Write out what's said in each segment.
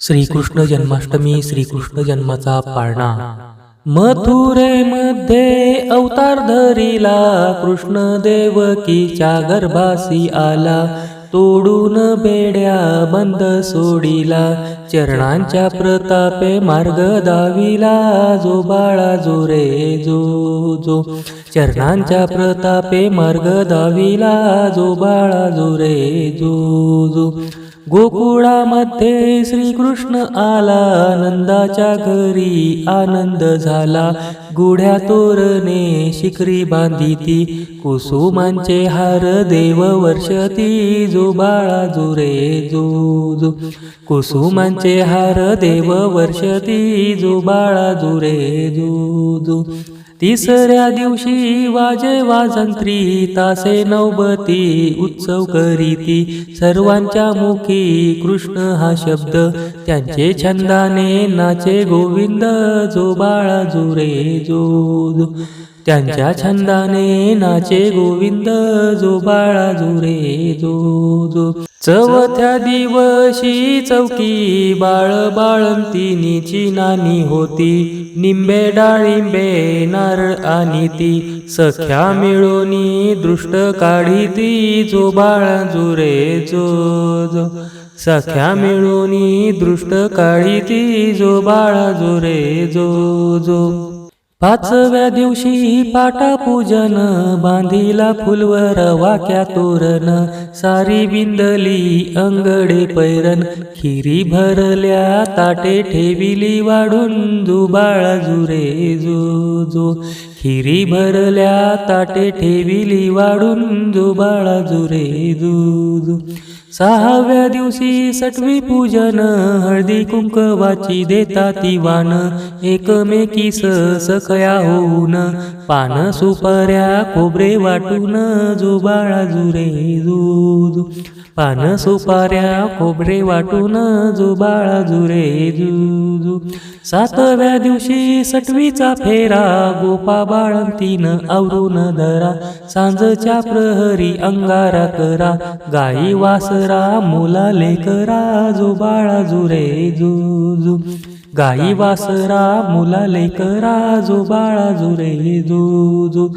श्रीकृष्ण जन्माष्टमी श्रीकृष्ण जन्माचा पाळणा. मथुरेमध्ये अवतार धरिला कृष्ण देवकीच्या गर्भासी आला. तोडून बेड्या बंद सोडिला चरणांच्या प्रतापे मार्ग दाविला. जो बाळा जो रे जो जो. चरणांच्या प्रतापे मार्ग दाविला. जो बाळा जो रे जो जो. गोकुळामध्ये श्रीकृष्ण आला आनंदाच्या घरी आनंद झाला. गुढ्या तोरणे शिखरी बांधिती कुसुमांचे हार देव वर्षती जो बाळा जो रे जो जो. कुसुमांचे हार देव वर्षती जो बाळा जो रे जो जो. तिसऱ्या दिवशी वाजे वाजंत्री तासे नवबती उत्सव करीती. सर्वांच्या मुखी कृष्ण हा शब्द त्यांचे छंदाने नाचे गोविंद जो बाळा जो रे जो त्यांच्या छंदाने नाचे गोविंद जो बाळा जो रे जो जो चवथ्या दिवशी चौकी बाळ बाळंतिनीची नानी होती. निंबे डाळिंबे नारळ आणि ती सख्या मिळूनी दृष्ट काढी ती जो बाळा जो जो जो सख्या मिळूनी दृष्ट काढी ती जो बाळा जो जो पाचव्या दिवशी पाटा पूजन बांधिला फुलवर वाक्या तोरण सारी बिंदली अंगडे पैरण खिरी भरल्या ताटे ठेविली वाढून जो बाळा जुरे जो जो. खिरी भरल्या ताटे ठेविली वाढून जुबाळा जुरे दूध सहाव्या दिवशी सटवी पूजन हळदी कुंकवाची देता ती वान एकमेकीस सखया होऊन पान सुपाऱ्या खोबरे वाटून जुबाळा जुरे दूध पान सुपाऱ्या खोबरे वाटून जो बाळा जुरे जुजू सातव्या दिवशी सटवीचा फेरा गोपा बाळंतीन आवरून धरा. सांजच्या प्रहरी अंगारा करा गाई वासरा मुला लेकरा जो बाळा जुरे जुजू गाई वासरा मुला लेकरा जो बाळा जुरे जुजू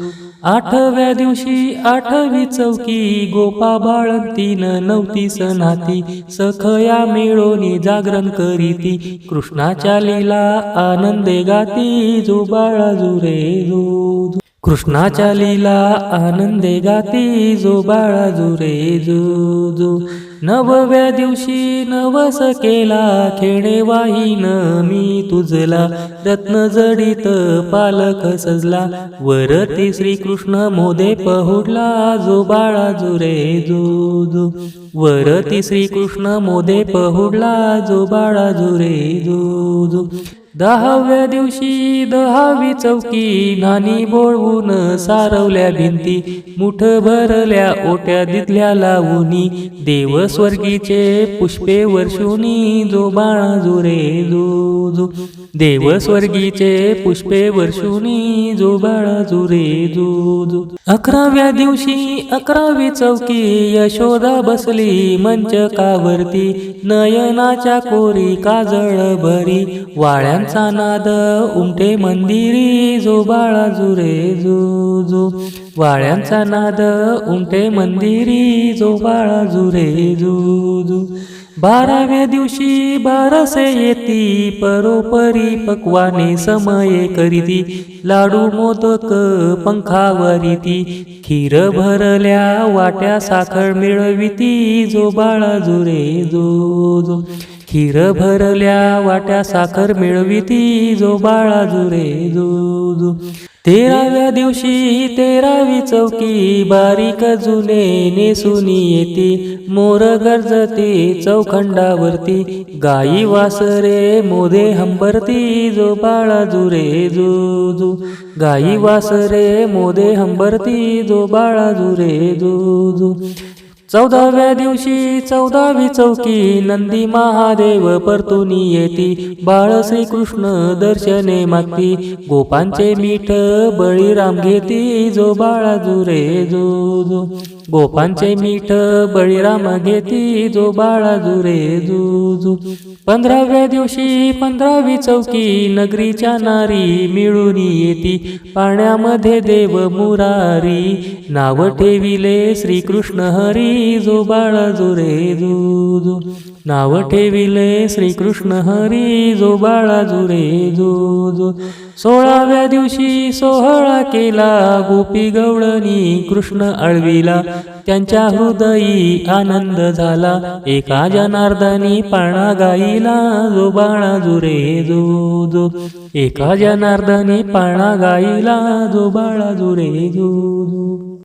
आठव्या दिवशी आठवी चौकी गोपा बाळंतीन नवती सनाती सखया मिळोनी जागरण करीती. कृष्णाच्या लीला आनंदे गाती. जो बाळा जुरे जो कृष्णाच्या लीला आनंदे गाती. जो बाळा जुरे जो जो. नवव्या दिवशी नवस केला खेणे वाहीन मी तुझला. रत्न जडित पालक सजला वरती श्रीकृष्ण मोदे पहुडला जो बाळा जुरे जो जो. वरती श्रीकृष्ण मोदे पहुडला जो बाळा जुरे जो जो. दहाव्या दिवशी दहावी चौकी नानी बोळवून सारवल्या भिंती मुठ भरल्या ओट्या दिदल्या लावूनी देव स्वर्गीचे पुष्पे वर्षुनी जो बाळा जुरे जो जो. देव स्वर्गीचे पुष्पे वर्षुनी जो बाळा जुरे जो जो. अकराव्या दिवशी अकरावी चौकी यशोदा बसली मंच कावरती नयनाच्या कोरी काजळ भरी वाळ्यांचा नाद उमटे मंदिरी जो बाळा जुरे जो जो वाळ्यांचा नाद उमटे मंदिरी जो बाळा जुरे जो जो बाराव्या दिवशी बारसे येती परोपरी पक्वाने समये करीती. लाडू मोदक पंखावरीती खीर भरल्या वाट्या साखर मिळविती. जो बाळा जुरे जो जो खीर भरल्या वाट्या साखर मिळविती जो बाळा जुरे जो जो. तेराव्या दिवशी तेरावी चौकी बारीक जुने नेसुनी येते. मोर गरजते चौखंडावरती. गाई वासरे मोदे हंबरती जो बाळा जुरे जो जो. गाई वासरे मोदे हंबरती जो बाळा जुरे जो जो. चौदाव्या दिवशी चौदावी चौकी नंदी महादेव परतुनी येती. बाळ श्रीकृष्ण दर्शने मागती. गोपांचे मीठ बळीराम घेती. जो बाळा जुरे जो जो. गोपांचे मीठ बळीराम घेती. जो बाळा जुरे जुजू पंधराव्या दिवशी पंधरावी चौकी नगरीच्या नारी मिळून येती. पाण्यामध्ये देव मुरारी. नाव ठेविले श्रीकृष्ण हरी. जो बाळा जुरे जुजू नाव ठेविले श्रीकृष्ण हरी जो बाळा जो. जो सोळाव्या दिवशी सोहळा केला गोपी गवळणी कृष्ण अळविला त्यांच्या हृदयी आनंद झाला. एका जनार्दनी पाळणा गाईला जो बाळा जुरे जो. जो एका जनार्दनी पाळणा गाईला जो बाळा जुरे जो जो.